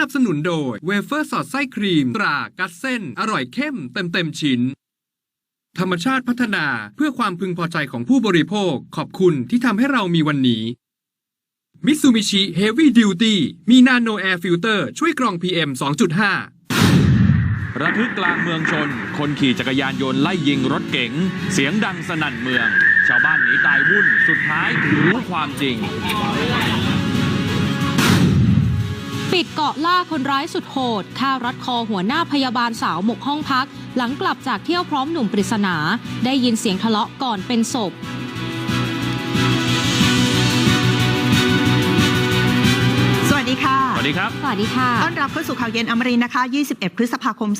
นับสนุนโดยเวเฟอร์สอดไส้ครีม ตรากัดเส้น อร่อยเข้มเต็มเต็มชิ้น ธรรมชาติพัฒนาเพื่อความพึงพอใจของผู้บริโภค ขอบคุณที่ทำให้เรามีวันนี้มิตซูมิชิเฮฟวี่ดิวตี้มีนาโนแอร์ฟิลเตอร์ช่วยกรอง PM 2.5 ระทึกกลางเมืองชน คนขี่จักรยานยนต์ไล่ยิงรถเก๋ง เสียงดังสนั่นเมือง ชาวบ้านหนีตายวุ่น สุดท้ายรู้ความจริง ปิดเกาะล่าคนร้ายสุดโหดฆ่ารัดคอหัวหน้าพยาบาลสาวหมกห้องพัก หลังกลับจากเที่ยวพร้อมหนุ่มปริศนา ได้ยินเสียงทะเลาะก่อนเป็นศพ ดีค่ะ สวัสดีครับ สวัสดีค่ะ ต้อนรับเข้าสู่ข่าวเย็นอมรินทร์นะคะ 21 พฤษภาคม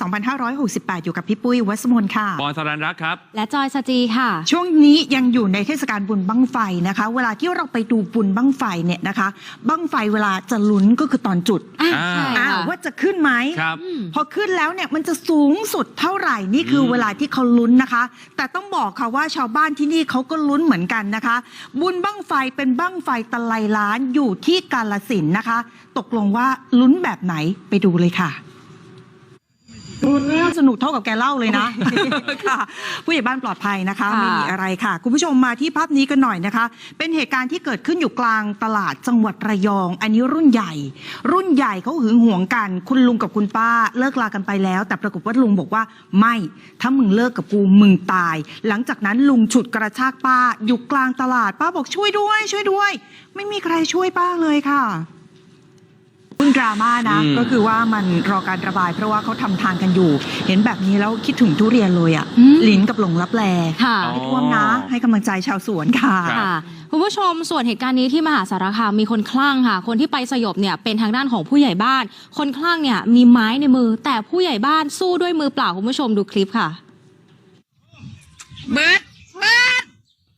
2568 อยู่กับพี่ปุ้ยวัสมนค่ะบอลสรันรักครับ และจอยสจีค่ะ ช่วงนี้ยังอยู่ในเทศกาลบุญบั้งไฟนะคะ เวลาที่เราไปดูบุญบั้งไฟเนี่ยนะคะ บั้งไฟเวลาจะลุ้นก็คือตอนจุด อ่าอ่า ใช่ อ้าค่ะวว่าจะขึ้นไหม ครับอืมพอขึ้นแล้วเนี่ยมันจะสูงสุดเท่าไหร่นี่คืออม เวลาที่เขาลุ้นนะคะ แต่ต้องบอกค่ะว่าชาวบ้านที่นี่เขาก็ลุ้นเหมือนกันนะคะ บุญบั้งไฟเป็นบั้งไฟตะไลล้านอยู่ที่กาลสินธุ์นะคะ ตกลงว่าลุ้นแบบไหนไปดูเลยค่ะ สนุกเท่ากับแกเล่าเลยนะ ค่ะ ผู้ใหญ่บ้านปลอดภัยนะคะค่ะไม่มีอะไรค่ะ คุณผู้ชมมาที่ภาพนี้กันหน่อยนะคะ เป็นเหตุการณ์ที่เกิดขึ้นอยู่กลางตลาดจังหวัดระยอง อันนี้รุ่นใหญ่ รุ่นใหญ่เขาหึงหวงกัน คุณลุงกับคุณป้าเลิกลากันไปแล้ว แต่ปรากฏว่าลุงบอกว่าไม่ ถ้ามึงเลิกกับกูมึงตาย หลังจากนั้นลุงฉุดกระชากป้าอยู่กลางตลาดป้าบอกช่วยด้วย ช่วยด้วย ไม่มีใครช่วยป้าเลยค่ะเพิ่ง ดราม่านะอืมก็คือว่ามันรอการระบาย เพราะว่าเขาทำทางกันอยู่ เห็นแบบนี้แล้วคิดถึงทุเรียนเลยอะอืมลิ้นกับหลงรับแลค่ะอ๋อให้ท่วมนะ ให้กำลังใจชาวสวนค่ะครับค่ะคุณผู้ชมส่วนเหตุการณ์นี้ที่มหาสารคามมีคนคลั่งค่ะ คนที่ไปสยบเนี่ยเป็นทางด้านของผู้ใหญ่บ้าน คนคลั่งเนี่ยมีไม้ในมือ แต่ผู้ใหญ่บ้านสู้ด้วยมือเปล่าคุณผู้ชมดูคลิปค่ะ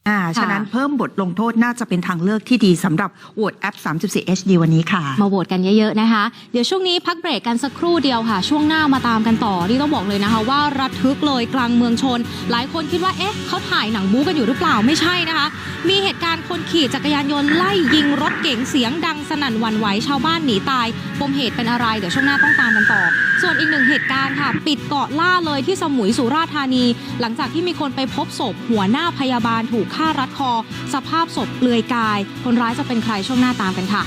อ่า ฉะนั้นเพิ่มบทลงโทษน่าจะเป็นทางเลือกที่ดีสำหรับโหวตแอป 34 HD วันนี้ค่ะ มาโหวตกันเยอะๆนะคะ เดี๋ยวช่วงนี้พักเบรกกันสักครู่เดียวค่ะ ช่วงหน้ามาตามกันต่อที่ต้องบอกเลยนะคะ ว่าระทึกเลยกลางเมืองชน หลายคนคิดว่าเอ๊ะเขาถ่ายหนังบู๊กันอยู่หรือเปล่าไม่ใช่นะคะ มีเหตุการณ์คนขี่จักรยานยนต์ไล่ยิงรถเก๋งเสียงดังสนั่นหวั่นไหวชาวบ้านหนีตายปมเหตุเป็นอะไร เดี๋ยวช่วงหน้าต้องตามกันต่อ ส่วนอีกหนึ่งเหตุการณ์ค่ะ ปิดเกาะล่าเลยที่สมุยสุราษฎร์ธานี หลังจากที่มีคนไปพบศพหัวหน้าพยาบาลถูกฆ่ารัดคอ สภาพศพเปลือยกาย คนร้ายจะเป็นใครช่วงหน้าตามกันค่ะ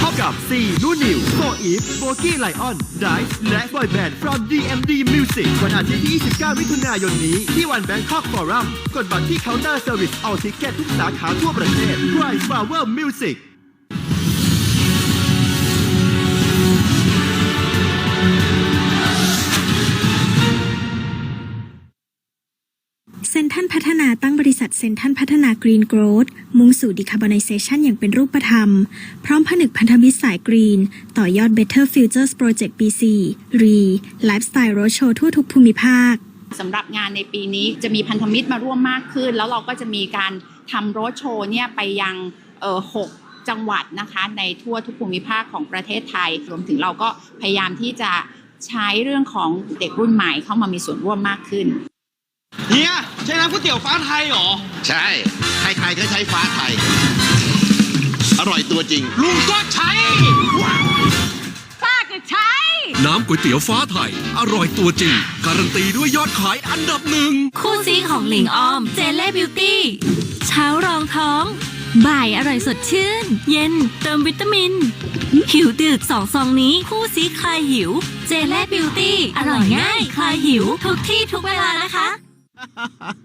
พบกับ4นูนิวโฟอีฟโบกี้ไลออนไดฟ์และบอยแบนด์ from DMD Music วันอาทิตย์ที่ 29 มิถุนายนนี้ ที่วันแบงคอกฟอรัมกดบัตรที่เคาน์เตอร์เซอร์วิสเอาทิเกตทุกสาขาทั่วประเทศ Price Power Music เซ ซนทรันพัฒนากรีนโกรดมุ่งสู่ดีคาร์บอนิเซชันอย่างเป็นรูปธรรม พร้อมผนึกพันธมิตรสายกรีน ต่อยอด Better Futures Project BC RE Lifestyle Roadshow ทั่วทุกภูมิภาคสำหรับงานในปีนี้จะมีพันธมิตรมาร่วมมากขึ้น แล้วเราก็จะมีการทำโรดโชว์เนี่ยไปยังหกจังหวัดนะคะในทั่วทุกภูมิภาคของประเทศไทย รวมถึงเราก็พยายามที่จะใช้เรื่องของเด็กรุ่นใหม่เข้ามามีส่วนร่วมมากขึ้น เฮียใช้น้ำก๋วยเตี๋ยวฟ้าไทยเหรอ ใช่ ใครๆก็ใช้ฟ้าไทย อร่อยตัวจริง ลุงก็ใช้ น้ำก๋วยเตี๋ยวฟ้าไทย อร่อยตัวจริง การันตีด้วยยอดขายอันดับหนึ่ง คู่ซีของหลิงออม เจเล่บิวตี้ เช้ารองท้อง บ่ายอร่อยสดชื่น เย็นเติมวิตามิน หิวดึกสองซองนี้ คู่ซีคลายหิว เจเล่บิวตี้ อร่อยง่าย คลายหิว ทุกที่ทุกเวลานะคะ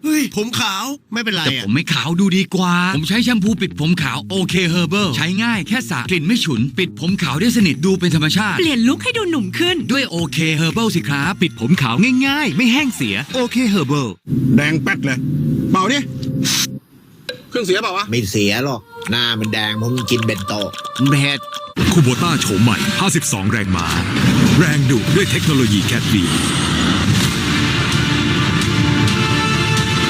เฮ้ย ผมขาวไม่เป็นไรแต่ผมไม่ขาวดูดีกว่า ผมใช้แชมพูปิดผมขาวโอเคเฮอร์เบิใช้ง่ายแค่สระกลิ่นไม่ฉุน ปิดผมขาวได้สนิทดูเป็นธรรมชาติ เปลี่ยนลุคให้ดูหนุ่มขึ้น ด้วยโอเคเฮอร์เบิสิครับ ปิดผมขาวง่าย ๆ ไม่แห้งเสียโอเคเฮอร์เบิแดงแป๊ดเลย เป่าดิเครื่องเสียเปล่าวะ ไม่เสียหรอก หน้ามันแดงเพราะมันกินเบนโตะเผ็ดคูโบต้าโฉมใหม่ 52 แรงม้า แรงดุด้วยเทคโนโลยีแคดบี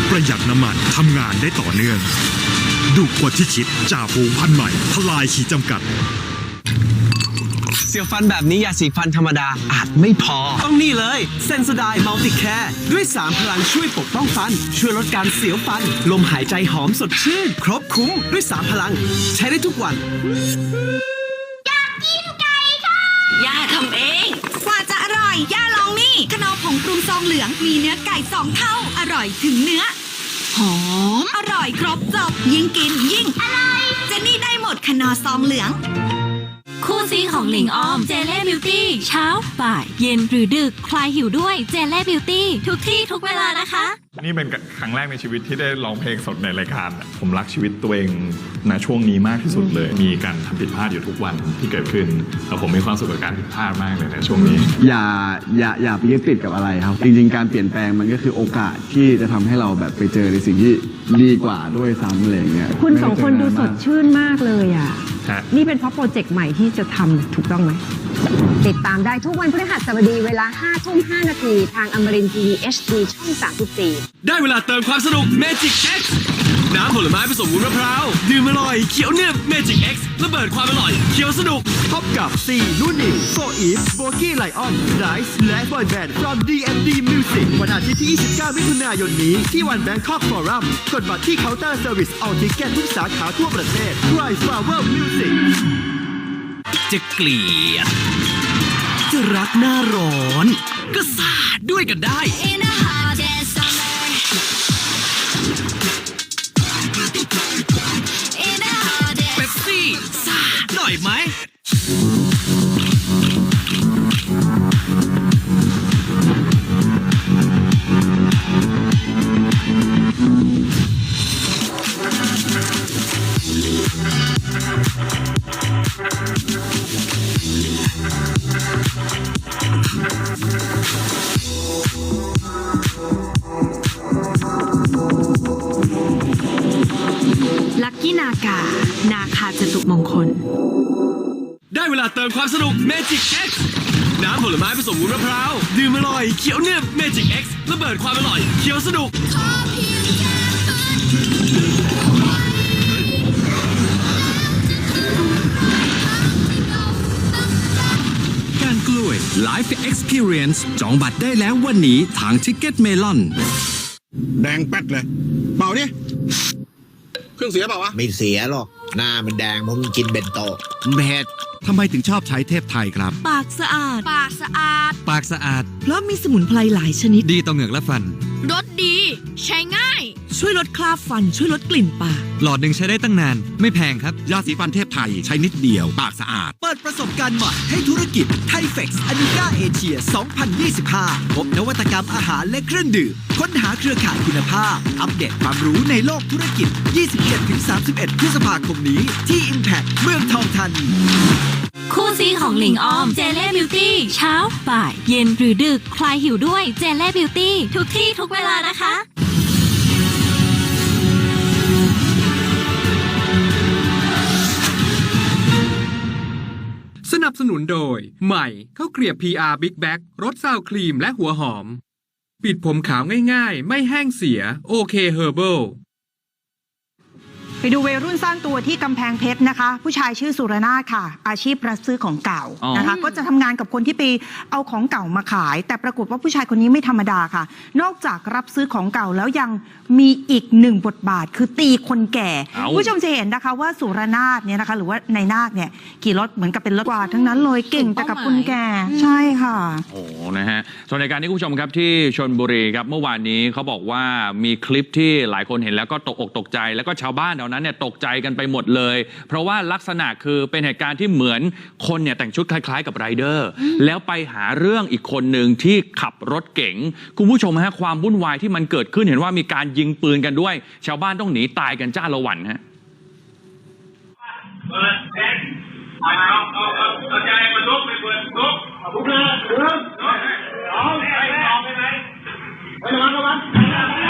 ประหยัดน้ำมันทำงานได้ต่อเนื่อง ดุกว่าที่คิดจ่าฝูงพันธุ์ใหม่ทลายขีดจำกัด เสียวฟันแบบนี้ยาสีฟันธรรมดาอาจไม่พอ ต้องนี่เลยเซนสไดมัลติแคร์ด้วย 3 พลังช่วยปกป้องฟัน ช่วยลดการเสียวฟัน ลมหายใจหอมสดชื่น ครบคุ้มด้วย 3 พลัง ใช้ได้ทุกวันย่าทำเอง กว่าจะอร่อยย่าลองนี่ ขนมผงปรุงซองเหลืองมีเนื้อไก่สองเท่า อร่อยถึงเนื้อ หอม อร่อยครบจบยิ่งกินยิ่ง อร่อย เจนนี่ได้หมดขนมซองเหลือง คู่ซีของหลิงออม เจเล่บิวตี้ เช้า บ่าย เย็นหรือดึกคลายหิวด้วย เจเล่บิวตี้ ทุกที่ทุกเวลานะคะ นี่เป็นครั้งแรกในชีวิตที่ได้ร้องเพลงสดในรายการอะผมรักชีวิตตัวเองณช่วงนี้มากที่สุดเลย มีการทำผิดพลาดอยู่ทุกวันที่เกิดขึ้นแล้วผมมีความสุขกับการผิดพลาดมากเลยในช่วงนี้ อย่าอย่าอย่าไปยึดติดกับอะไรครับ จริง ๆ การเปลี่ยนแปลงมันก็คือโอกาสที่จะทำให้เราแบบไปเจอในสิ่งที่ดีกว่าด้วยซ้ำอะไรอย่างเงี้ยคุณสองคนดูสดไม่ชื่นมากเลยอะ ฮะ นี่เป็นเพราะโปรเจกต์ใหม่ที่จะทำถูกต้องไหม ติดตามได้ทุกวันพฤหัสบดีเวลา5ทุ่ม5นาทีทางอมรินทีวี HD ช่อง 34ได้เวลาเติมความสนุก Magic X น้ำผลไม้ผสมวุ้นมะพร้าว ดื่มอร่อยเขียวเนึบ Magic X ระเบิดความอร่อยเขียวสนุกพบกับ4นุ่นนิวโฟอีฟโบกี้ไลออนไดส์และบอยแบนด์ from DMD Music วันอาทิตย์ที่ 29 มิถุนายนนี้ ที่วันแบงคอกฟอรัมกดบัตรที่เคาน์เตอร์เซอร์วิสออทิเก็ตทุกสาขาทั่วประเทศ Price Flower Music จะเกลียด จะรักหน้าร้อน ก็สาดด้วยกันได้ มงคล ได้เวลาเติมความสนุก Magic X น้ำผลไม้ผสมวุ้นมะพร้าว ดื่มอร่อยเขียวเนึบ Magic X ระเบิดความอร่อยเขียวสนุก การกล้วย Life Experience จองบัตรได้แล้ววันนี้ทาง Ticket Melon แดงแป๊ดเลย เปล่าดิ เครื่องเสียเปล่าวะ ไม่เสียหรอก หน้ามันแดงเพราะมันกินเบนโตเผ็ดทำไมถึงชอบใช้เทพไทยครับ ปากสะอาด ปากสะอาด ปากสะอาด เพราะมีสมุนไพรหลายชนิด ดีต่อเหงือกและฟัน รสดี ใช้ง่าย ช่วยลดคราบฟันช่วยลดกลิ่นปาก หลอดหนึ่งใช้ได้ตั้งนาน ไม่แพงครับ ยาสีฟันเทพไทยใช้นิดเดียว ปากสะอาด เปิดประสบการณ์ใหม่ให้ธุรกิจไทเฟกซ์อนิก้าเอเชีย 2025 พบนวัตกรรมอาหารและเครื่องดื่ม ค้นหาเครือข่ายคุณภาพ อัปเดตความรู้ในโลกธุรกิจ 27-31 พฤษภาคมนี้ ที่ Impact เมืองทองธานีคู่ซีของหลิงออม เจเล่บิวตี้เช้า บ่าย เย็นหรือดึกคลายหิวด้วยเจเล่บิวตี้ทุกที่ทุกเวลานะคะ นับสนุนโดย ใหม่ข้าวเกลียบ PR Big Bag รสซาวครีมและหัวหอม ปิดผมขาวง่ายๆ ไม่แห้งเสีย โอเคเฮอร์เบิล ดูวัยรุ่นสร้างตัวที่กำแพงเพชรนะคะ ผู้ชายชื่อสุรนาถค่ะ อาชีพรับซื้อของเก่าอ๋อนะคะ ก็จะทำงานกับคนที่ไปเอาของเก่ามาขาย แต่ปรากฏว่าผู้ชายคนนี้ไม่ธรรมดาค่ะ นอกจากรับซื้อของเก่าแล้วยังมีอีกหนึ่งบทบาท คือตีคนแก่เอ้าผู้ชมจะเห็นนะคะว่าสุรนาถเนี่ยนะคะ หรือว่าในนาคเนี่ยขี่รถเหมือนกับเป็นรถกวาดทั้งนั้นเลยเก่งแต่กับคนแก่ใช่ค่ะโอ้โหนะฮะส่วนในการนี้คุณผู้ชมครับที่ชนบุรีครับเมื่อวานนี้เขาบอกว่ามีคลิปที่หลายคนเห็นแล้วก็ตกอกตกใจแล้วก็ชาวบ้านแถวนั้นเนี่ยตกใจกันไปหมดเลย เพราะว่าลักษณะคือเป็นเหตุการณ์ที่เหมือนคนเนี่ยแต่งชุดคล้าย ๆ กับไรเดอร์ แล้วไปหาเรื่องอีกคนหนึ่งที่ขับรถเก๋งคุณผู้ชมฮะความวุ่นวายที่มันเกิดขึ้นเห็นว่ามีการยิงปืนกันด้วย ชาวบ้านต้องหนีตายกันจ้าละวันฮะนะก็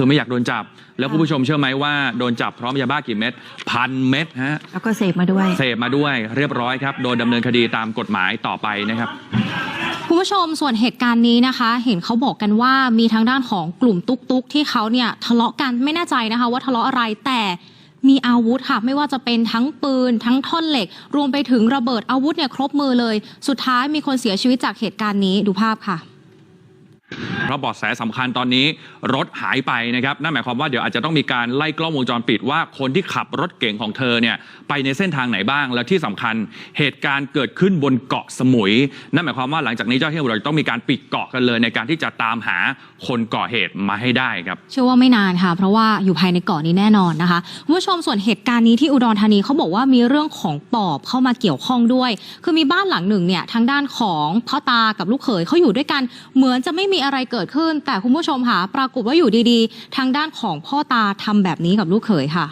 คือไม่อยากโดนจับ แล้วคุณผู้ชมเชื่อไหมว่าโดนจับพร้อมยาบ้ากี่เม็ดพันเม็ดฮะแล้วก็เสพมาด้วย เสพมาด้วยเรียบร้อยครับ โดนดำเนินคดีตามกฎหมายต่อไปนะครับ คุณผู้ชมส่วนเหตุการณ์นี้นะคะ เห็นเขาบอกกันว่ามีทางด้านของกลุ่มตุกตุกที่เขาเนี่ยทะเลาะกันไม่แน่ใจนะคะ ว่าทะเลาะอะไรแต่มีอาวุธค่ะ ไม่ว่าจะเป็นทั้งปืน ทั้งท่อนเหล็ก รวมไปถึงระเบิดอาวุธเนี่ยครบมือเลย สุดท้ายมีคนเสียชีวิตจากเหตุการณ์นี้ดูภาพค่ะ เพราะเบาะแสสำคัญตอนนี้รถหายไปนะครับนั่นหมายความว่าเดี๋ยวอาจจะต้องมีการไล่กล้องวงจรปิดว่าคนที่ขับรถเก่งของเธอเนี่ยไปในเส้นทางไหนบ้าง แล้วที่สำคัญเหตุการณ์เกิดขึ้นบนเกาะสมุย นั่นหมายความว่าหลังจากนี้เจ้าหน้าที่ตำรวจต้องมีการปิดเกาะกันเลย ในการที่จะตามหาคนก่อเหตุมาให้ได้ครับเชื่อว่าไม่นานค่ะ เพราะว่าอยู่ภายในเกาะนี้แน่นอนนะคะคุณผู้ชมส่วนเหตุการณ์นี้ที่อุดรธานีเขาบอกว่ามีเรื่องของปอบเข้ามาเกี่ยวข้องด้วย คือมีบ้านหลังหนึ่งเนี่ยทางด้านของพ่อตากับลูกเขยเขาอยู่ด้วยกันเหมือนจะไม่มีอะไรเกิดขึ้น แต่คุณผู้ชมค่ะปรากฏว่าอยู่ดีๆ ทางด้านของพ่อตาทำแบบนี้กับลูกเขยค่ะ